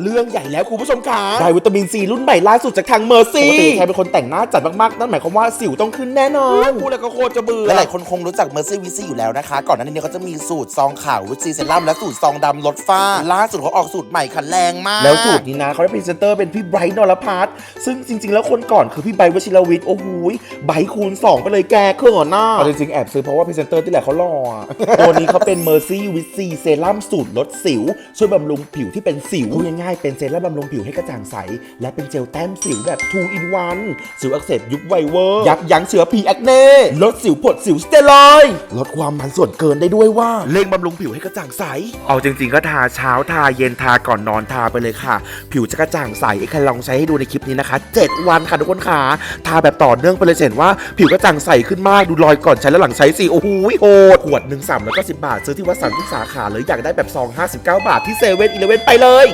เรื่องใหญ่แล้วคุณผู้ชมค่ะได้วิตามินซีรุ่นใหม่ล่าสุดจากทางเมอร์ซี่ปกติใครเป็นคนแต่งหน้าจัดมากๆ นั่นหมายความว่าสิวต้องขึ้นแน่นอนพูดแล้วก็โคตรจะเบื่อและหลายคนคงรู้จักเมอร์ซี่วิซี่อยู่แล้วนะคะ ก่อนหน้านี้เขาจะมีสูตรซองขาววิตซีเซรั่มและสูตรซองดำลดฝ้า ล่าสุดเขาออกสูตรใหม่ค่ะแรงมาก แล้วสูตรนี้นะเขาได้พรีเซนเตอร์เป็นพี่ไบรท์นรพัฒน์ซึ่งจริง ๆ แล้วคนก่อนคือพี่ไบรท์วชิรวิทย์โอ้โหยไบรท์คูณ 2 ไปเลยแกเครื่องหัวหน้าเอาจริงๆแอบซื้อเพราะว่าพรีเซนเตอร์ที่แหละเขาหล่ออะตัวนี้เขาเป็นเมอร์ซี่วิซีเซรั่มสูตรลดสิวช่วยบำรุงผิวที่เป็นสิวพูดง่ายๆ เป็นเซรั่มบำรุงผิวให้กระจ่างใส และเป็นเจลแต้มสิวแบบ 2 in 1 สิวอักเสบยุบไวเวอร์ ยับยั้งเชื้อพีแอคเน่ลดสิวผดสิวสเตียรอยด์ลดความมันส่วนเกินได้ด้วยว่าเร่งบำรุงผิวให้กระจ่างใส เอาจริงๆก็ทาเช้าทาเย็นทาก่อนนอนทาไปเลยค่ะ ผิวจะกระจ่างใสไอ้ใครลองใช้ให้ดูในคลิปนี้นะคะ 7 วันค่ะทุกคนค่ะทาแบบต่อเนื่องไปเลยจะเห็นว่าผิวกระจ่างใสขึ้นมากดูรอยก่อนใช้แล้วหลังใช้สิโอ้โหโหดขวดหนึ่งสามแล้วก็สิบบาทซื้อที่วัดสันทุกสาขาเลยอยากได้แบบซอง59 บาทที่เซเว่นอีเลเว่นไปเลย